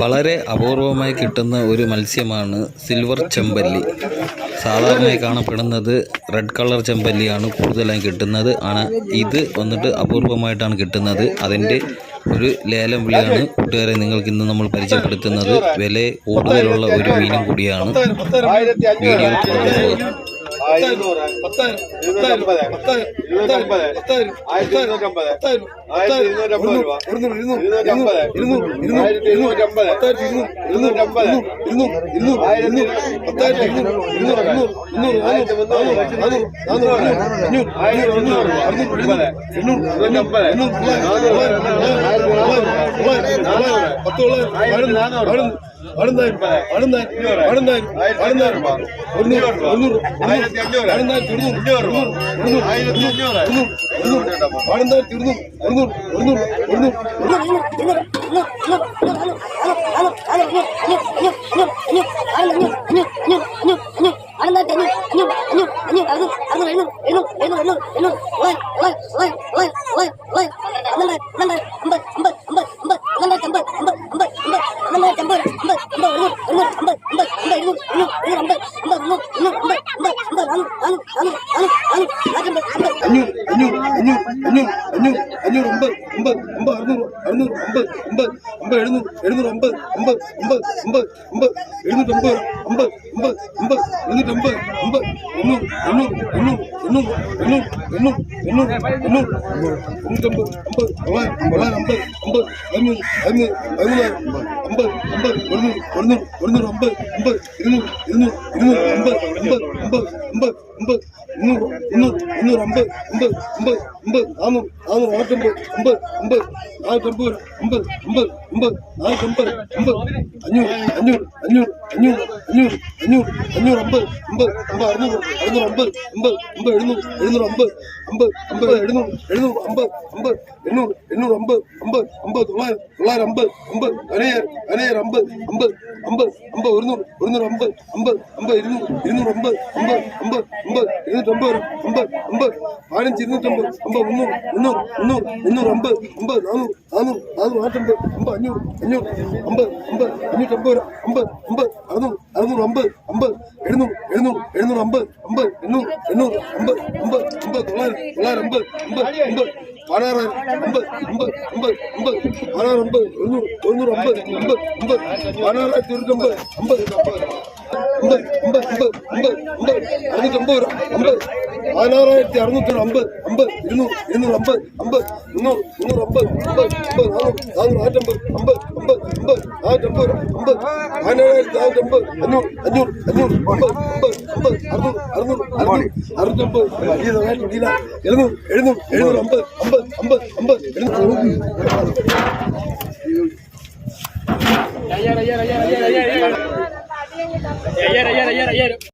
വളരെ അപൂർവമായി കിട്ടുന്ന ഒരു മത്സ്യമാണ് സിൽവർ ചെമ്പല്ലി. സാധാരണയായി കാണപ്പെടുന്നത് റെഡ് കളർ ചെമ്പല്ലിയാണ് കൂടുതലായി കിട്ടുന്നത്. ആണ് ഇത് വന്നിട്ട് അപൂർവമായിട്ടാണ് കിട്ടുന്നത്. അതിന്റെ ഒരു ലേലം വിളിയാണ് കൂട്ടുകാരെ നിങ്ങൾക്ക് ഇന്ന് നമ്മൾ പരിചയപ്പെടുത്തുന്നത്. വില കൂടുതലുള്ള ഒരു മീനും കൂടിയാണ്. വീഡിയോ ആയിരത്തി നാനൂറ് ആയിരത്തി നാനൂറ് ആയിരത്തി ஆயிரத்தி அஞ்சூறு வாழ்ந்தார் திருநூறு அஞ்சூறு இருநூறு ஆயிரத்தி அஞ்சூறு இருநூறு இருநூறு வாழ்ந்தார் திருநூறு இருநூறு இருநூறு இருநூறு இருநூறு எழுநூறு எழுநூறு ஐம்பது ஐம்பது ஐம்பது ஐம்பது எழுநூற்றி ஐம்பது ஐம்பது ஐம்பது ஐம்பது எழுநூற்றி ஐம்பது ஐம்பது எண்ணூறு எண்ணூறு எண்ணூறு எண்ணூறு எண்ணூறு எண்ணூறு எண்ணூறு எண்ணூறு நூற்றம்பது ஐம்பது தொள்ளாயிரம் தொள்ளாயிரம் ஐம்பது ஐம்பது ஐநூறு ஐநூறு ஐநூறு ஐம்பது ஐம்பது ஒரு நூறு ஒரு நூறு ஒரு நூறு ஐம்பது ஐம்பது இருநூறு இருநூறு இருநூறு ஐம்பது ஐம்பது ஐம்பது ஐம்பது ஐம்பது முந்நூறு முந்நூறு முந்நூறு ஐம்பது நானூறு நானூறு நானூற்றம்பது ஐம்பது ஐம்பது நானூற்றம்பது ஐம்பது ஐம்பது ஐம்பது நானூற்றம்பது ஐம்பது அஞ்சூறு அஞ்சூறு அஞ்சூறு அஞ்சூறு அஞ்சூறு அஞ்சூறு அஞ்சூறு ஐம்பது ஐம்பது ஐம்பது அறுநூறு அறுநூறு ஐம்பது ஐம்பது ஐம்பது எழுநூறு எழுநூறு ஐம்பது ஐம்பது ஐம்பது எழுநூறு எழுநூறு ஐம்பது ஐம்பது எண்ணூறு எண்ணூறு ஐம்பது ஐம்பது ஐம்பது தொள்ளாயிரம் தொள்ளாயிரம் ஐம்பது ஐம்பது பதினேழு பதினேழு ஐம்பது ஐம்பது അമ്പത് അമ്പത് ഒരുന്നൂറ് ഒരുന്നൂറ് അമ്പത് അമ്പത് അമ്പത് ഇരുന്നൂറ് ഇരുന്നൂറ് അമ്പത് അമ്പത് അമ്പത് അമ്പത് ഇരുന്നൂറ്റമ്പത് അമ്പത് അമ്പത് പതിനഞ്ച് ഇരുന്നൂറ്റമ്പത് അമ്പത് മുന്നൂറ് മുന്നൂറ് മുന്നൂറ് മുന്നൂറ് അമ്പത് അമ്പത് നാനൂറ് നാനൂറ് നാനൂറ് നാനൂറ്റമ്പത് അമ്പത് അഞ്ഞൂറ് അഞ്ഞൂറ് അമ്പത് അമ്പത് അഞ്ഞൂറ്റമ്പത് അമ്പത് അമ്പത് അറുന്നൂറ് അറുന്നൂറ് അമ്പത് അമ്പത് എഴുന്നൂറ് എഴുന്നൂറ് അമ്പത് അമ്പത് എണ്ണൂറ് എണ്ണൂറ് അമ്പത് അമ്പത് അമ്പത് തൊള്ളായിരം பதினாறாயிரம் ஐம்பது ஐம்பது ஐம்பது ஐம்பது பதினாறு தொண்ணூறு தொண்ணூறு ஐம்பது ஐம்பது ஐம்பது பதினாறாயிரத்தி இருநூத்தி ஐம்பது ஐம்பது ஐம்பது ஐம்பது ஐம்பது ஐம்பது ஐம்பது പതിനാറായിരത്തി അറുന്നൂറ്റി അമ്പത് അമ്പത് ഇരുന്നൂറ് ഇരുന്നൂറ് അമ്പത് അമ്പത് മുന്നൂറ് മുന്നൂറ് അമ്പത് അമ്പത് അമ്പത് നാനൂറ് നാനൂറ് അമ്പത് അമ്പത് അമ്പത് നാനൂറ്റമ്പത് അമ്പത് പതിനേഴായിരത്തി നാനൂറ്റമ്പത് അഞ്ഞൂറ് അഞ്ഞൂറ്.